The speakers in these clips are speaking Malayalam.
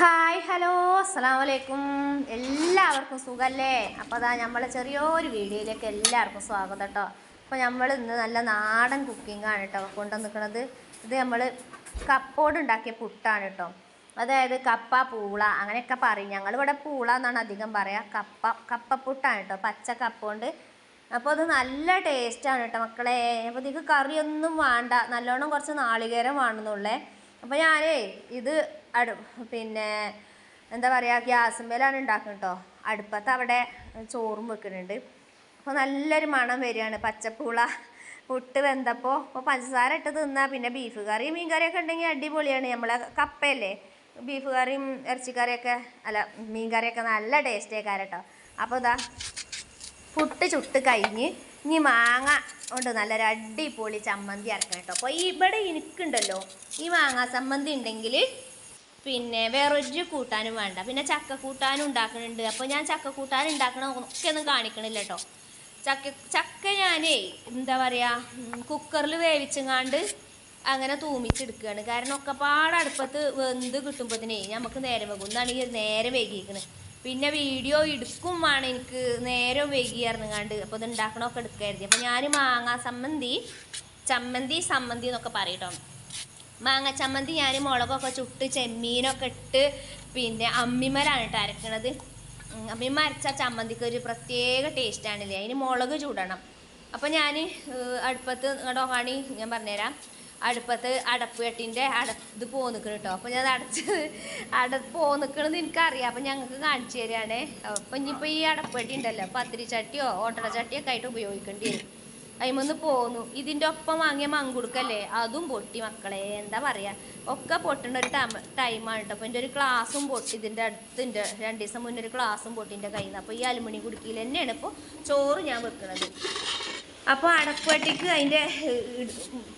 ഹായ് ഹലോ അസ്സാം വലൈക്കും എല്ലാവർക്കും സുഖല്ലേ? അപ്പോൾ അതാ നമ്മളെ ചെറിയൊരു വീഡിയോയിലേക്ക് എല്ലാവർക്കും സ്വാഗതം കേട്ടോ അപ്പോൾ നമ്മൾ ഇന്ന് നല്ല നാടൻ കുക്കിംഗ് ആണ് കേട്ടോ കൊണ്ടുവന്നിരിക്കുന്നത് ഇത് നമ്മൾ കപ്പോട് ഉണ്ടാക്കിയ പുട്ടാണ് കേട്ടോ അതായത് കപ്പ പൂള അങ്ങനെയൊക്കെ പറയും. ഞങ്ങളിവിടെ പൂള എന്നാണ് അധികം പറയുക കപ്പ കപ്പപ്പുട്ടാണ് കേട്ടോ പച്ച കപ്പ കൊണ്ട്. അപ്പോൾ അത് നല്ല ടേസ്റ്റാണ് കേട്ടോ മക്കളെ. അപ്പോൾ ഇതിക്ക് കറിയൊന്നും വേണ്ട. നല്ലോണം കുറച്ച് നാളികേരം വേണമെന്നുള്ളേ. അപ്പോൾ ഞാനേ ഇത് അടു. പിന്നെ എന്താ പറയുക ഗ്യാസുമ്മേലാണ് ഉണ്ടാക്കുന്നത് കേട്ടോ അടുപ്പത്ത് അവിടെ ചോറും വെക്കുന്നുണ്ട് അപ്പോൾ നല്ലൊരു മണം വരികയാണ്. പച്ചപ്പൂള പുട്ട് വെന്തപ്പോൾ അപ്പോൾ പഞ്ചസാര ഇട്ട് തിന്നാൽ പിന്നെ ബീഫ് കറി മീൻ കറിയൊക്കെ ഉണ്ടെങ്കിൽ അടിപൊളിയാണ്. നമ്മളെ കപ്പയല്ലേ? ബീഫ് കറിയും ഇറച്ചിക്കറിയൊക്കെ അല്ല മീൻ കറിയൊക്കെ നല്ല ടേസ്റ്റേ കേട്ടോ അപ്പോൾ ഇതാ പുട്ട് ചുട്ട് കഴിഞ്ഞ് ഇനി മാങ്ങ കൊണ്ട് നല്ലൊരു അടിപൊളി ചമ്മന്തി അരക്കണം കേട്ടോ അപ്പോൾ ഇവിടെ എനിക്കുണ്ടല്ലോ ഈ മാങ്ങ ചമ്മന്തി ഉണ്ടെങ്കിൽ പിന്നെ വേറൊരു കൂട്ടാനും വേണ്ട. പിന്നെ ചക്ക കൂട്ടാനും ഉണ്ടാക്കുന്നുണ്ട് അപ്പോൾ ഞാൻ ചക്ക കൂട്ടാൻ ഉണ്ടാക്കണ ഒക്കെ ഒന്നും കാണിക്കണില്ല കേട്ടോ ചക്ക ചക്ക ഞാനേ എന്താ പറയുക കുക്കറിൽ വേവിച്ചങ്ങാണ്ട് അങ്ങനെ തൂമിച്ചെടുക്കുകയാണ് കാരണം ഒക്കെ പാടടുപ്പത്ത് വെന്ത് കിട്ടുമ്പോഴത്തേനേ നമുക്ക് നേരം വെക്കും എന്നാണെങ്കിൽ നേരെ വൈകിക്കണ്. പിന്നെ വീഡിയോ എടുക്കും ആണ് എനിക്ക് നേരം വൈകിയായിരുന്നുങ്ങാണ്ട് അപ്പോൾ ഇത് ഉണ്ടാക്കണമൊക്കെ എടുക്കായിരുന്നു അപ്പോൾ ഞാൻ മാങ്ങാ സമ്മന്തി ചമ്മന്തി സമ്മന്തി എന്നൊക്കെ പറയട്ടോ. മാങ്ങ ചമ്മന്തി ഞാൻ മുളകൊക്കെ ചുട്ട് ചെമ്മീനൊക്കെ ഇട്ട് പിന്നെ അമ്മിമരാണ് കേട്ടോ അരക്കണത്. അമ്മിമ അരച്ച ചമ്മന്തിക്ക് ഒരു പ്രത്യേക ടേസ്റ്റാണില്ലേ അതിന് മുളക് ചൂടണം. അപ്പോൾ ഞാൻ അടുപ്പത്ത് നിങ്ങളുടെ കാണി ഞാൻ പറഞ്ഞുതരാം. അടുപ്പത്ത് അടപ്പ് കെട്ടിന്റെ അട ഇത് പോന്നിക്കണം കേട്ടോ അപ്പോൾ ഞാൻ അടച്ച് അട പോന്നിക്കണത് എനിക്കറിയാം. അപ്പോൾ ഞങ്ങൾക്ക് കാണിച്ചു തരികയാണേ അപ്പം ഇനിയിപ്പോൾ ഈ അടപ്പട്ടി ഉണ്ടല്ലോ. പത്തിരി ചട്ടിയോ ഓട്ടട ചട്ടിയൊക്കെ ആയിട്ട് ഉപയോഗിക്കേണ്ടി വരും. അതിമൊന്ന് പോന്നു. ഇതിന്റെ ഒപ്പം വാങ്ങിയ മങ്കുടുക്കല്ലേ? അതും പൊട്ടി മക്കളെ. എന്താ പറയാ? ഒക്കെ പൊട്ടേണ്ട ഒരു ടൈമാണ് കേട്ടോ എന്റെ ഒരു ക്ലാസ്സും പൊട്ടി. ഇതിന്റെ അടുത്തിന്റെ രണ്ട് ദിവസം മുന്നേ ഒരു ക്ലാസ്സും പൊട്ടി എന്റെ കയ്യിൽ നിന്ന് ഈ അലുമിനിയം കുടുക്കിയിൽ തന്നെയാണ് ഇപ്പോൾ ചോറ് ഞാൻ വെക്കുന്നത് അപ്പോൾ അടപ്പട്ടിക്ക് അതിന്റെ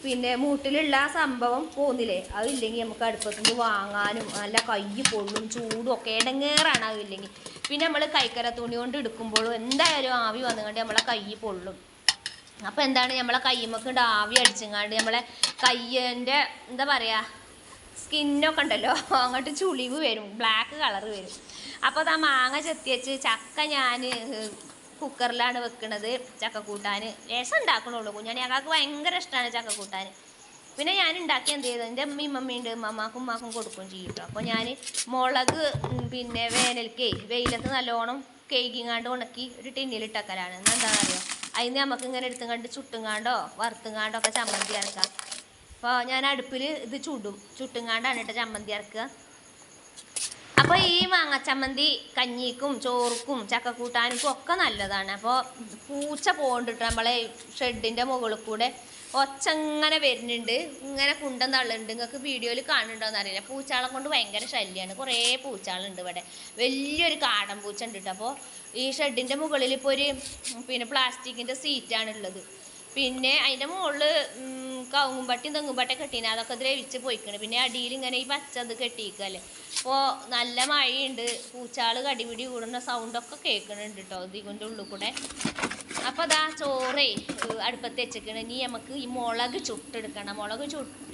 പിന്നെ മൂട്ടിലുള്ള ആ സംഭവം പോന്നില്ലേ? അതില്ലെങ്കിൽ നമുക്ക് അടുപ്പത്തുനിന്ന് വാങ്ങാനും നല്ല കൈ പൊള്ളും ചൂടും ഒക്കെ ഇടങ്ങേറാണ് അതില്ലെങ്കിൽ പിന്നെ നമ്മൾ കൈക്കര തുണി കൊണ്ട് എടുക്കുമ്പോഴും എന്തായാലും ആവി വന്നുകൊണ്ട് നമ്മളെ കൈ പൊള്ളും. അപ്പോൾ എന്താണ് നമ്മളെ കയ്യുമ്മക്ക് ആവി അടിച്ചങ്ങാണ്ട് നമ്മളെ കയ്യന്റെ എന്താ പറയുക സ്കിന്നൊക്കെ ഉണ്ടല്ലോ അങ്ങോട്ട് ചുളിവ് വരും ബ്ലാക്ക് കളർ വരും. അപ്പോൾ അത് ആ മാങ്ങ ചെത്തിയച്ച് ചക്ക ഞാൻ കുക്കറിലാണ് വെക്കുന്നത് ചക്ക കൂട്ടാൻ രസം ഉണ്ടാക്കണുള്ളൂ കുഞ്ഞാണിയാക്കാക്ക് ഭയങ്കര ഇഷ്ടമാണ് ചക്ക കൂട്ടാൻ പിന്നെ ഞാൻ ഉണ്ടാക്കി എന്ത് ചെയ്തു? എന്റെ അമ്മയും മമ്മിയുണ്ട് മമ്മാക്കും ഉമ്മാക്കും കൊടുക്കും ചെയ്യും കേട്ടോ അപ്പോൾ ഞാൻ മുളക് പിന്നെ വേനൽക്കേ വെയിലത്ത് നല്ലോണം കേക്കിങ്ങാണ്ട് ഉണക്കി ഒരു ടിന്നിലിട്ടക്കലാണ് എന്താണെന്നറിയോ അതിന് നമുക്ക് ഇങ്ങനെ എടുത്തും കണ്ട് ചുട്ടുങ്ങാണ്ടോ വറുത്തുങ്ങാണ്ടോ ഒക്കെ ചമ്മന്തി ഇറക്കാം അപ്പോൾ ഞാൻ അടുപ്പിൽ ഇത് ചുടും. ചുട്ടുങ്ങാണ്ടാണ് കേട്ടോ ചമ്മന്തി ഇറക്കുക അപ്പോൾ ഈ മാങ്ങ ചമ്മന്തി കഞ്ഞിക്കും ചോറുക്കും ചക്കക്കൂട്ടാനും ഒക്കെ നല്ലതാണ്. അപ്പോൾ പൂച്ച പോകണ്ടിട്ട് നമ്മളെ ഷെഡിന്റെ മുകളിൽ കൂടെ ഒച്ച ഇങ്ങനെ വരുന്നുണ്ട് ഇങ്ങനെ കുണ്ടം തള്ളുന്നുണ്ട് നിങ്ങൾക്ക് വീഡിയോയിൽ കാണുന്നുണ്ടോന്ന് അറിയില്ല പൂച്ചാളെ കൊണ്ട് ഭയങ്കര ശല്യമാണ് കുറേ പൂച്ചാളുണ്ട് ഇവിടെ. വലിയൊരു കാടൻ പൂച്ച ഉണ്ട് കേട്ടോ അപ്പോൾ ഈ ഷെഡിന്റെ മുകളിൽ ഇപ്പോൾ ഒരു പിന്നെ പ്ലാസ്റ്റിക്കിന്റെ സീറ്റാണ് ഉള്ളത് പിന്നെ അതിന്റെ മുകളിൽ കവുങ്ങുംപട്ടിയും തെങ്ങുംപട്ടയും കെട്ടീനെ അതൊക്കെ ദ്രവിച്ച് പോയിക്കണ്. പിന്നെ അടിയിൽ ഇങ്ങനെ ഈ പച്ച അത് കെട്ടിയിക്കല്ലേ അപ്പോൾ നല്ല മഴയുണ്ട്. പൂച്ചാൾ കടിപിടി കൂടുന്ന സൗണ്ടൊക്കെ കേൾക്കുന്നുണ്ട് കേട്ടോ ഇതിന്റെ ഉള്ളിൽ കൂടെ. അപ്പോൾ അതാ ചോറേ അടുപ്പത്ത് വെച്ചേക്കണ്. ഇനി നമുക്ക് ഈ മുളക് ചുട്ടെടുക്കണം. മുളക്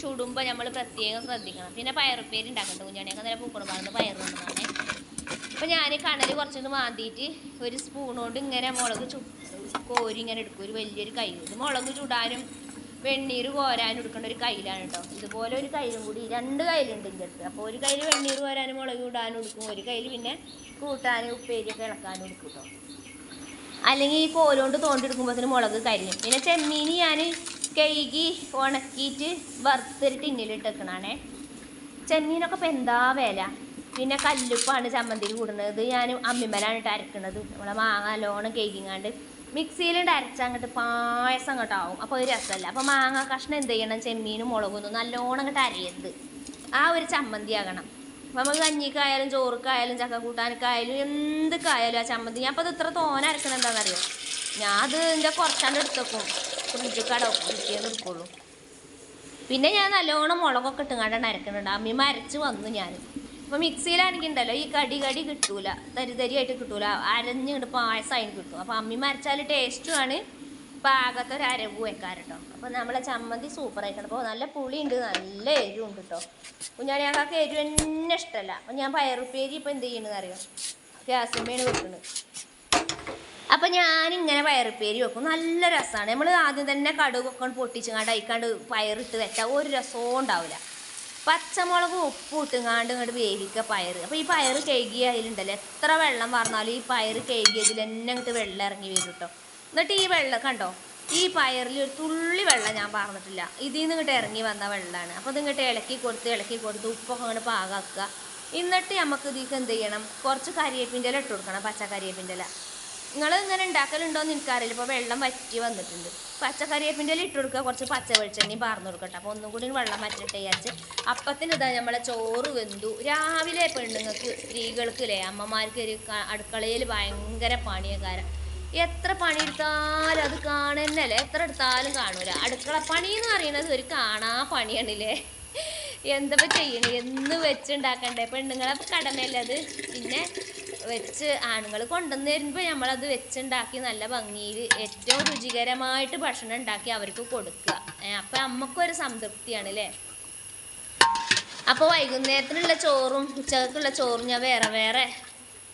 ചുടുമ്പോൾ നമ്മൾ പ്രത്യേകം ശ്രദ്ധിക്കണം. പിന്നെ പയറുപ്പേരി ഉണ്ടാക്കണ്ട കുഞ്ഞാണിയൊക്കെ അങ്ങനെ പൂക്കണം പയർ കൊണ്ടുവന്നാണേ അപ്പോൾ ഞാൻ കണൽ കുറച്ചൊന്ന് മാന്തിയിട്ട് ഒരു സ്പൂൺ കൊണ്ട് ഇങ്ങനെ മുളക് ചു കോരി ഇങ്ങനെ എടുക്കും. ഒരു വലിയൊരു കൈ ഇത് മുളക് ചുടാനും വെണ്ണീർ കോരാനും എടുക്കേണ്ട ഒരു കയ്യിലാണ് കേട്ടോ ഇതുപോലെ ഒരു കയ്യിലും കൂടി രണ്ട് കയ്യിലുണ്ട് എന്റെ അടുത്ത്. അപ്പോൾ ഒരു കയ്യിൽ വെണ്ണീർ കോരാനും മുളക് ചുടാനും എടുക്കും. ഒരു കയ്യിൽ പിന്നെ കൂട്ടാനും ഉപ്പേരിയൊക്കെ ഇളക്കാനും എടുക്കും കേട്ടോ അല്ലെങ്കിൽ ഈ കോലുകൊണ്ട് തോണ്ടെടുക്കുമ്പോഴത്തേന് മുളക് കരിയും. പിന്നെ ചെമ്മീൻ ഞാൻ കഴുകി ഉണക്കിയിട്ട് വറുത്തൊരു ടിന്നിലിട്ടേക്കണാണേ ചെമ്മീനൊക്കെ ഇപ്പം എന്താ വില? പിന്നെ കല്ലുപ്പാണ് ചമ്മന്തിയിൽ കൂടുന്നത്. ഞാൻ അമ്മിമലാണ് ഇട്ട് അരക്കണത്. നമ്മളെ മാങ്ങ ലോണം കേക്കിങ്ങാണ്ട് മിക്സിയിലിട്ട് അരച്ച അങ്ങോട്ട് പായസം അങ്ങോട്ട് ആവും. അപ്പോൾ ഒരു രസമല്ല അപ്പോൾ മാങ്ങ കഷ്ണം എന്ത് ചെയ്യണം? ചെമ്മീനും മുളകൊന്നും നല്ലോണം അങ്ങോട്ട് അരയരുത്. ആ ഒരു ചമ്മന്തി ആകണം. അപ്പോൾ നമുക്ക് കഞ്ഞിക്കായാലും ചോറുക്കായാലും ചക്ക കൂട്ടാനൊക്കായാലും എന്തൊക്കെയായാലും ആ ചമ്മന്തി. ഞാൻ അപ്പോൾ അത് ഇത്ര തോന അരക്കണം എന്താണെന്നറിയോ ഞാൻ അത് എന്റെ കുറച്ചാണ്ട് എടുത്തേക്കും. ഫ്രിഡ്ജ് പിറ്റേന്ന് എടുക്കുള്ളൂ. പിന്നെ ഞാൻ നല്ലോണം മുളകൊക്കെ ഇട്ടുങ്ങാണ്ടാണ് അരക്കുന്നുണ്ട് അമ്മീമ്മ അരച്ച് വന്നു ഞാൻ അപ്പോൾ മിക്സിയിലാണെങ്കിൽ ഉണ്ടല്ലോ ഈ കടി കടി കിട്ടൂല തരി തരിയായിട്ട് കിട്ടൂല അരഞ്ഞിങ്ങോട്ട് പായസമായി കിട്ടും. അപ്പോൾ അമ്മി മരച്ചാൽ ടേസ്റ്റുമാണ് പാകത്തെ ഒരു അരവ് വെക്കാറുട്ടോ. അപ്പോൾ നമ്മളെ ചമ്മന്തി സൂപ്പർ ആയിക്കണം അപ്പോൾ നല്ല പുളിയുണ്ട് നല്ല എരിവുണ്ട് കേട്ടോ ഞങ്ങൾക്ക് എരിവ് തന്നെ ഇഷ്ടമല്ല അപ്പം ഞാൻ പയറുപ്പേരി ഇപ്പോൾ എന്ത് ചെയ്യണമെന്ന് അറിയാം ഗ്യാസിന്മേണ് വെക്കുന്നത് അപ്പം ഞാനിങ്ങനെ പയറുപ്പേരി വെക്കും. നല്ല രസമാണ് നമ്മൾ ആദ്യം തന്നെ കടുകൊക്കെ പൊട്ടിച്ചങ്ങാണ്ട് അയക്കാണ്ട് പയറിട്ട് വെച്ചാൽ ഒരു രസവും ഉണ്ടാവില്ല പച്ചമുളകും ഉപ്പും ഇട്ടുങ്ങാണ്ട് ഇങ്ങോട്ട് വേവിക്കുക പയറ്. അപ്പോൾ ഈ പയറ് കഴുകിയ അതിലുണ്ടല്ലോ എത്ര വെള്ളം പറഞ്ഞാലും ഈ പയറ് കഴുകിയതിൽ തന്നെ ഇങ്ങോട്ട് വെള്ളം ഇറങ്ങി വരും കേട്ടോ എന്നിട്ട് ഈ വെള്ളം കണ്ടോ ഈ പയറിൽ ഒരു തുള്ളി വെള്ളം ഞാൻ പറഞ്ഞിട്ടില്ല. ഇതിൽ നിന്ന് ഇങ്ങോട്ട് ഇറങ്ങി വന്ന വെള്ളമാണ് അപ്പോൾ ഇത് ഇങ്ങോട്ട് ഇളക്കി കൊടുത്ത് ഇളക്കി കൊടുത്ത് ഉപ്പൊക്കെ അങ്ങോട്ട് പാകാക്കുക. എന്നിട്ട് നമുക്ക് ഇതിലേക്ക് എന്ത് ചെയ്യണം കുറച്ച് കരിയേപ്പിന്റെ ഇല ഇട്ട് കൊടുക്കണം പച്ച കരിയേപ്പിന്റെ ഇല. നിങ്ങൾ ഇങ്ങനെ ഉണ്ടാക്കലുണ്ടോന്ന് എനിക്കറിയില്ല. ഇപ്പോൾ വെള്ളം വറ്റി വന്നിട്ടുണ്ട്. പച്ചക്കറിവേപ്പിന്റെ ഇല ഇട്ട് കൊടുക്കുക. കുറച്ച് പച്ച വെളിച്ചെണ്ണയും പാർന്നു കൊടുക്കട്ടെ. അപ്പോൾ ഒന്നും കൂടി വെള്ളം വറ്റിട്ട് വിചാരിച്ച് അപ്പത്തിന് ഇതാ നമ്മളെ ചോറ് വെന്തു. രാവിലെ പെണ്ണുങ്ങൾക്ക് സ്ത്രീകൾക്ക് അല്ലേ അമ്മമാർക്ക് ഒരു അടുക്കളയിൽ ഭയങ്കര പണിയക്കാരം. എത്ര പണിയെടുത്താലും അത് കാണുന്നല്ലേ എത്ര എടുത്താലും കാണൂല. അടുക്കള പണി എന്ന് പറയുന്നത് ഒരു കാണാ പണിയാണില്ലേ? എന്താ ചെയ്യണേ? എന്ന് വെച്ചുണ്ടാക്കണ്ടേ? പെണ്ണുങ്ങളെ കടമയല്ലേ അത്? പിന്നെ വെച്ച് ആണുങ്ങൾ കൊണ്ടുവന്ന് വരുമ്പോൾ നമ്മളത് വെച്ചുണ്ടാക്കി നല്ല ഭംഗിയിൽ ഏറ്റവും രുചികരമായിട്ട് ഭക്ഷണം ഉണ്ടാക്കി അവർക്ക് കൊടുക്കുക. അപ്പം നമുക്കൊരു സംതൃപ്തിയാണ് അല്ലേ അപ്പോൾ വൈകുന്നേരത്തിനുള്ള ചോറും ഉച്ചക്കുള്ള ചോറും ഞാൻ വേറെ വേറെ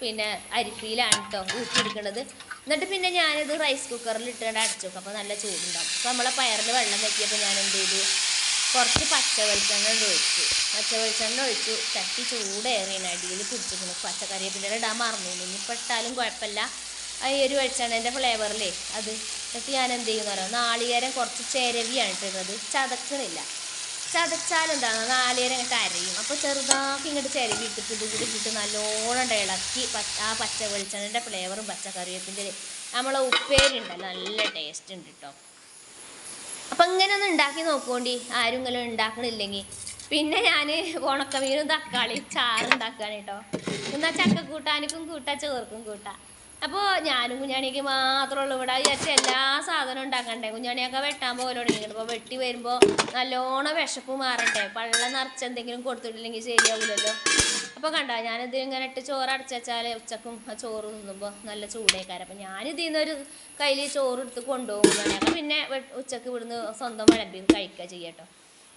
പിന്നെ അരിപ്പിയിലാണ് കേട്ടോ ഊറ്റിയെടുക്കുന്നത് എന്നിട്ട് പിന്നെ ഞാനിത് റൈസ് കുക്കറിൽ ഇട്ടുകൊണ്ട് അടച്ചു വെക്കും. അപ്പോൾ നല്ല ചൂടുണ്ടാവും. അപ്പോൾ നമ്മളെ പയറിൽ വെള്ളം വെക്കിയപ്പോൾ ഞാൻ എന്ത് ചെയ്തു? കുറച്ച് പച്ച വെളിച്ചെണ്ണ ഒഴിച്ചു. പച്ച വെളിച്ചെണ്ണ ഒഴിച്ചു. ചട്ടി ചൂടേറിയാണ് അടിയിൽ പിടിച്ചിരിക്കുന്നു പച്ചക്കറിവേപ്പിന്റെ ഇടാൻ മറന്നു ഇനിയിപ്പോൾ ഇട്ടാലും കുഴപ്പമില്ല. ആ ഒരു വെളിച്ചെണ്ണേന്റെ ഫ്ലേവറിലേ അത് എന്നിട്ട് ഞാൻ എന്ത് ചെയ്യുന്ന പറയാം നാളികേരം കുറച്ച് ചിരവിയാണ് ഇട്ടിരുന്നത്. ചതക്കണില്ല. ചതച്ചാൽ എന്താണ്? നാളികേരം ഇങ്ങോട്ട് അരയും അപ്പോൾ ചെറുതാക്കി ഇങ്ങോട്ട് ചിരവി ഇട്ടിട്ട് ഇത് കൂടി ഇട്ടിട്ട് നല്ലോണം ഇളക്കി ആ പച്ച വെളിച്ചെണ്ണന്റെ ഫ്ലേവറും പച്ചക്കറിവേപ്പിന്റെ നമ്മളെ ഉപ്പേരി ഉണ്ടല്ലോ. നല്ല ടേസ്റ്റ് ഉണ്ട് കേട്ടോ അപ്പം ഇങ്ങനെ ഒന്ന് ഉണ്ടാക്കി നോക്കുകൊണ്ടി ആരും ഇങ്ങനെ ഉണ്ടാക്കണില്ലെങ്കിൽ പിന്നെ ഞാൻ ഉണക്കമീനും തക്കാളി ചാറ് ഉണ്ടാക്കുകയാണ് കേട്ടോ. എന്നാൽ ചക്ക കൂട്ടാനിക്കും കൂട്ടാ ചോർക്കും കൂട്ടാ. അപ്പോൾ ഞാനും കുഞ്ഞാണിക്ക് മാത്രമേ ഉള്ളൂ. ഇവിടെ വിചാരിച്ച എല്ലാ സാധനവും ഉണ്ടാക്കണ്ടേ? കുഞ്ഞാണിയൊക്കെ വെട്ടാൻ പോലെ തുടങ്ങിയിട്ടുണ്ട് അപ്പോൾ വെട്ടി വരുമ്പോൾ നല്ലോണം വിശപ്പ് മാറണ്ടേ? പള്ള നിറച്ച് എന്തെങ്കിലും കൊടുത്തിട്ടില്ലെങ്കിൽ ശരിയാവില്ലല്ലോ അപ്പോൾ കണ്ടോ ഞാനിത് ഇങ്ങനെ ഇട്ട് ചോറ് അടച്ചു വെച്ചാൽ ഉച്ചക്കും ആ ചോറ് തിന്നുമ്പോൾ നല്ല ചൂടേക്കാരം. അപ്പം ഞാനിതിൽ നിന്നൊരു കയ്യിൽ ചോറ് എടുത്ത് കൊണ്ടുപോകും അപ്പം പിന്നെ ഉച്ചയ്ക്ക് ഇവിടുന്ന് സ്വന്തം വിളമ്പി കഴിക്കുക ചെയ്യട്ടോ.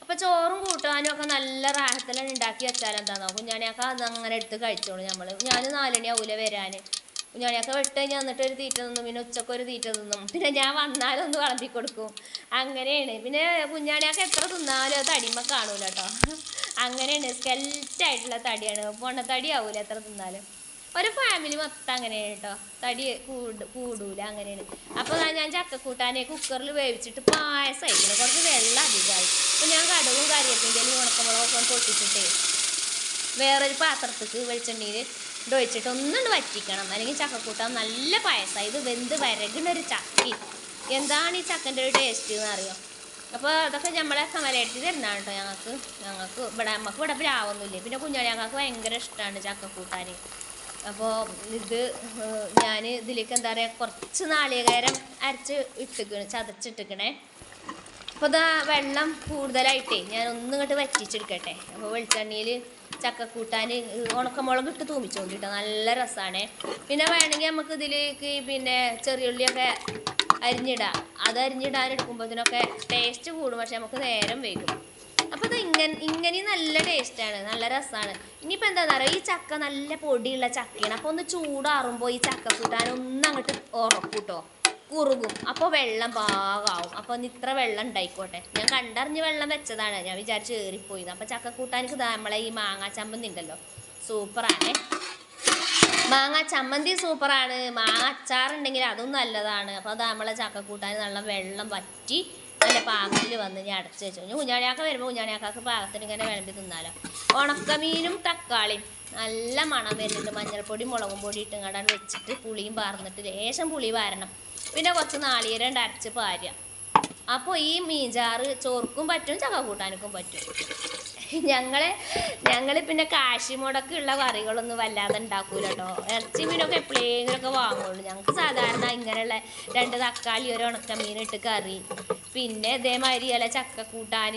അപ്പോൾ ചോറും കൂട്ടാനും ഒക്കെ നല്ല റാഹത്തിലാണ് ഉണ്ടാക്കി വെച്ചാൽ എന്താണെന്നോ കുഞ്ഞാണിയൊക്കെ അത് അങ്ങനെ എടുത്ത് കഴിച്ചോളൂ നമ്മൾ ഞാൻ നാലണി ആവൂല വരാൻ കുഞ്ഞാണിയൊക്കെ വിട്ട് കഴിഞ്ഞാൽ എന്നിട്ട് ഒരു തീറ്റ തിന്നും പിന്നെ ഉച്ചയ്ക്ക് ഒരു തീറ്റ തിന്നും. പിന്നെ ഞാൻ വന്നാലൊന്ന് വളർത്തി കൊടുക്കും. അങ്ങനെയാണ്. പിന്നെ കുഞ്ഞാണിയൊക്കെ എത്ര തിന്നാലും അത് അടിമ കാണൂല കേട്ടോ അങ്ങനെയാണ് സ്കെൽറ്റായിട്ടുള്ള തടിയാണ്. പൊണ്ണത്തടി ആവൂല എത്ര തിന്നാലും. ഒരു ഫാമിലി മൊത്തം അങ്ങനെയാണ് കേട്ടോ തടി കൂട് കൂടൂല അങ്ങനെയാണ്. അപ്പോൾ ഞാൻ ചക്കക്കൂട്ടാനെ കുക്കറിൽ വേവിച്ചിട്ട് പായസം കുറച്ച് വെള്ളം അധികമായി അപ്പോൾ ഞാൻ കടുവും കറിവേപ്പിന്റെ ഉണക്കമുളകൊക്കെ ഒന്ന് പൊട്ടിച്ചിട്ടേ വേറൊരു പാത്രത്തേക്ക് വെളിച്ചെണ്ണയിൽ ഒഴിച്ചിട്ട് ഒന്നുകൊണ്ട് വറ്റിക്കണം. അല്ലെങ്കിൽ ചക്കക്കൂട്ടാൻ നല്ല പായസമായി ഇത് വെന്ത് ഒരു ചക്കി. എന്താണ് ഈ ചക്കന്റെ ഒരു ടേസ്റ്റ് എന്ന് അറിയോ? അപ്പോൾ അതൊക്കെ നമ്മളെ കമലയെടുത്ത് തരുന്നതാണ് കേട്ടോ ഞങ്ങൾക്ക്. ഞങ്ങൾക്ക് ഇവിടെ നമുക്ക് ഇവിടെ പ്ലാവൊന്നുമില്ല പിന്നെ കുഞ്ഞാളി ഞങ്ങൾക്ക് ഭയങ്കര ഇഷ്ടമാണ് ചക്കക്കൂട്ടാൻ അപ്പോൾ ഇത് ഞാൻ ഇതിലേക്ക് എന്താ പറയുക കുറച്ച് നാളികേരം അരച്ച് ഇട്ടിക്കണ് ചതച്ചിട്ടിക്കണേ. അപ്പോൾ ഇതാ വെള്ളം കൂടുതലായിട്ടേ ഞാൻ ഒന്നും ഇങ്ങോട്ട് വറ്റിച്ചെടുക്കട്ടെ. അപ്പോൾ വെളിച്ചെണ്ണയിൽ ചക്കക്കൂട്ടാൻ ഉണക്കമുളക് ഇട്ട് തൂമിച്ചോണ്ടിട്ടോ. നല്ല രസമാണ് പിന്നെ വേണമെങ്കിൽ നമുക്ക് ഇതിലേക്ക് പിന്നെ ചെറിയുള്ളിയൊക്കെ അരിഞ്ഞിടാം. അത് അരിഞ്ഞിടാൻ എടുക്കുമ്പോഴത്തേനൊക്കെ ടേസ്റ്റ് കൂടും. പക്ഷെ നമുക്ക് നേരം വൈകും. അപ്പോൾ ഇത് ഇങ്ങനെ ഇങ്ങനെ നല്ല ടേസ്റ്റാണ് നല്ല രസമാണ് ഇനിയിപ്പോൾ എന്താണെന്ന് അറിയാം? ഈ ചക്ക നല്ല പൊടിയുള്ള ചക്കയാണ്. അപ്പോൾ ഒന്ന് ചൂടാറുമ്പോൾ ഈ ചക്ക കൂട്ടാൻ ഒന്ന് അങ്ങോട്ട് ഉറക്കൂട്ടോ. കുറുകും. അപ്പോൾ വെള്ളം പാകാവും. അപ്പോൾ ഒന്ന് ഇത്ര വെള്ളം ഉണ്ടായിക്കോട്ടെ. ഞാൻ കണ്ടറിഞ്ഞ് വെള്ളം വെച്ചതാണ്. ഞാൻ വിചാരിച്ച് ഏറിപ്പോയി. അപ്പോൾ ചക്ക കൂട്ടാനിക്ക് നമ്മളെ ഈ മാങ്ങാ ചമ്മന്തി ഉണ്ടല്ലോ സൂപ്പറാണേ. മാങ്ങ ചമ്മന്തി സൂപ്പറാണ്. മാങ്ങ അച്ചാറുണ്ടെങ്കിൽ അതും നല്ലതാണ്. അപ്പോൾ അത് നമ്മളെ ചക്കക്കൂട്ടാൻ നല്ല വെള്ളം വറ്റി നല്ല പാകത്തിൽ വന്ന് ഞാൻ അടച്ച് വെച്ചു. കഴിഞ്ഞു കുഞ്ഞാണിയാക്ക വരുമ്പോൾ കുഞ്ഞാണിയാക്കാക്ക് പാകത്തിന് ഇങ്ങനെ വിളമ്പി തിന്നാലോ. ഉണക്കമീനും തക്കാളിയും നല്ല മണം വരുന്നുണ്ട്. മഞ്ഞൾപ്പൊടി മുളകും പൊടി ഇട്ടും വെച്ചിട്ട് പുളിയും പാർന്നിട്ട് ലേശം പുളി വാരണം പിന്നെ കുറച്ച് നാളികേരം അരച്ച് പാരുക അപ്പോൾ ഈ മീൻചാറ് ചോർക്കും പറ്റും ചക്ക കൂട്ടാനൊക്കെ പറ്റും. ഞങ്ങളെ ഞങ്ങൾ പിന്നെ കാശി മുടക്കുള്ള കറികളൊന്നും വല്ലാതെ ഉണ്ടാക്കൂല കേട്ടോ ഇറച്ചി മീനൊക്കെ എപ്പോഴെങ്കിലുമൊക്കെ വാങ്ങുള്ളൂ. ഞങ്ങൾക്ക് സാധാരണ ഇങ്ങനെയുള്ള രണ്ട് തക്കാളി ഒരു ഉണക്കമീൻ ഇട്ട് കറി. പിന്നെ ഇതേമാതിരി അല്ല ചക്ക കൂട്ടാൻ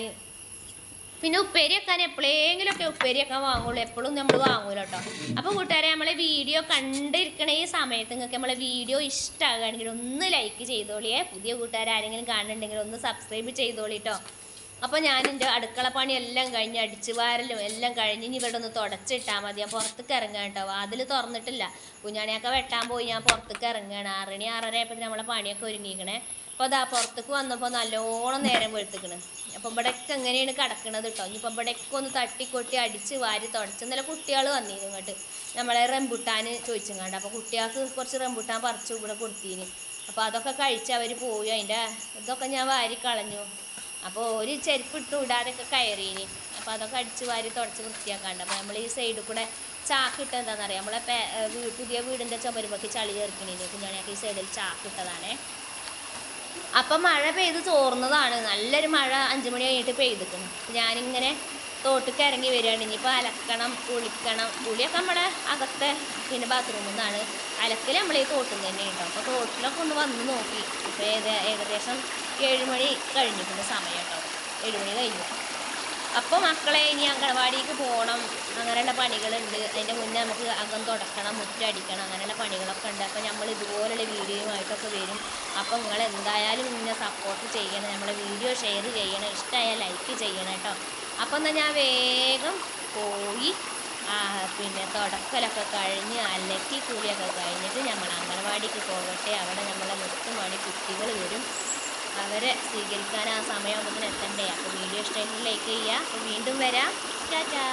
പിന്നെ ഉപ്പേരി വെക്കാൻ എപ്പോഴെങ്കിലും ഒക്കെ ഉപ്പേരി വാങ്ങുള്ളൂ. എപ്പോഴും നമ്മൾ വാങ്ങൂല കേട്ടോ അപ്പോൾ കൂട്ടുകാരെ നമ്മളെ വീഡിയോ കണ്ടിരിക്കണ ഈ സമയത്ത് നിങ്ങൾക്ക് നമ്മളെ വീഡിയോ ഇഷ്ടമാകുകയാണെങ്കിൽ ഒന്ന് ലൈക്ക് ചെയ്തോളിയേ. പുതിയ കൂട്ടുകാർ ആരെങ്കിലും കാണുന്നുണ്ടെങ്കിൽ ഒന്ന് സബ്സ്ക്രൈബ് ചെയ്തോളി കേട്ടോ അപ്പോൾ ഞാൻ എന്റെ അടുക്കള പണി എല്ലാം കഴിഞ്ഞ് അടിച്ചു വാരലും എല്ലാം കഴിഞ്ഞ് ഇനി ഇവിടെ ഒന്ന് തുടച്ചിട്ടാൽ മതി. ഞാൻ പുറത്തേക്ക് ഇറങ്ങാൻ കേട്ടോ അതിൽ തുറന്നിട്ടില്ല. കുഞ്ഞാണിയൊക്കെ വെട്ടാൻ പോയി. ഞാൻ പുറത്തേക്ക് ഇറങ്ങുകയാണ് ആറണി ആറര ആയപ്പോൾ നമ്മളെ പണിയൊക്കെ ഒരുങ്ങിക്കണേ. അപ്പോൾ അതാ പുറത്തേക്ക് വന്നപ്പോൾ നല്ലോണം നേരം വെളുത്തുക്കണ്. അപ്പോൾ ഇവിടെയൊക്കെ എങ്ങനെയാണ് കിടക്കണത് കേട്ടോ ഇനിയിപ്പോൾ ഇവിടെയൊക്കെ ഒന്ന് തട്ടിക്കൊട്ടി അടിച്ച് വാരി തുടച്ച്. നല്ല കുട്ടികൾ വന്നിരുന്നു ഇങ്ങോട്ട്. നമ്മളെ റംബുട്ടാൻ കണ്ടോ അപ്പോൾ കുട്ടികൾക്ക് കുറച്ച് റംബുട്ടാൻ പറിച്ചു ഇവിടെ കൊടുത്തിന്. അപ്പോൾ അതൊക്കെ കഴിച്ച് അവർ പോയി. അതിന്റെ ഇതൊക്കെ ഞാൻ വാരി കളഞ്ഞു. അപ്പോൾ ഒരു ചെരുപ്പ് ഇട്ട് ഇടാനൊക്കെ കയറീന്. അപ്പോൾ അതൊക്കെ അടിച്ച് വാരി തുടച്ച് വൃത്തിയാക്കാണ്ട്. അപ്പോൾ നമ്മൾ ഈ സൈഡിൽ കൂടെ ചാക്കിട്ട് എന്താണെന്ന് എന്താണെന്നറിയാം നമ്മളെ പുതിയ വീടിന്റെ ചുമരുമ്പൊക്കെ ചളി ചേർക്കണേന്. കുഞ്ഞാണിയൊക്കെ ഈ സൈഡിൽ ചാക്കിട്ടതാണേ അപ്പം മഴ പെയ്ത് തോർന്നതാണ് നല്ലൊരു മഴ അഞ്ചു മണി കഴിഞ്ഞിട്ട് പെയ്തിക്കുന്നു ഞാനിങ്ങനെ തോട്ടിക്ക് ഇറങ്ങി വരികയാണ്. ഇനിയിപ്പോൾ അലക്കണം കുളിക്കണം. കുളിയൊക്കെ നമ്മുടെ അകത്തെ പിന്നെ ബാത്റൂമിൽ നിന്നാണ് അലക്കൽ നമ്മൾ ഈ തോട്ടിൽ തന്നെ കേട്ടോ. അപ്പോൾ തോട്ടിലൊക്കെ ഒന്ന് വന്ന് നോക്കി. ഇപ്പോൾ ഏകദേശം ഏഴുമണി കഴിഞ്ഞിട്ടുണ്ട് സമയം കേട്ടോ. ഏഴുമണി കഴിഞ്ഞു. അപ്പോൾ മക്കളെ ഇനി അംഗൻവാടിക്ക് പോകണം അങ്ങനെയുള്ള പണികളുണ്ട്. അതിന്റെ മുന്നേ നമുക്ക് അകം തുടക്കണം മുറ്റടിക്കണം അങ്ങനെയുള്ള പണികളൊക്കെ ഉണ്ട്. അപ്പോൾ നമ്മൾ ഇതുപോലുള്ള വീഡിയോയുമായിട്ടൊക്കെ വരും. അപ്പോൾ നിങ്ങൾ എന്തായാലും ഇങ്ങനെ സപ്പോർട്ട് ചെയ്യണം. നമ്മളെ വീഡിയോ ഷെയർ ചെയ്യണം. ഇഷ്ടമായാൽ ലൈക്ക് ചെയ്യണം കേട്ടോ. അപ്പോൾ എന്നാൽ ഞാൻ വേഗം പോയി. പിന്നെ തുടക്കലൊക്കെ കഴിഞ്ഞ് അലക്കി കുളിയൊക്കെ കഴിഞ്ഞിട്ട് നമ്മൾ അംഗൻവാടിക്ക് പോകട്ടെ. അവിടെ നമ്മളെ മുത്തുമാണി കുട്ടികൾ വരും. അവരെ സ്വീകരിക്കാൻ ആ സമയമാകുമ്പോൾ എത്തണ്ടേ? അപ്പോൾ വീഡിയോ ഇഷ്ടമായിട്ട് ലൈക്ക് ചെയ്യുക. അപ്പോൾ വീണ്ടും വരാം. ടാറ്റാ.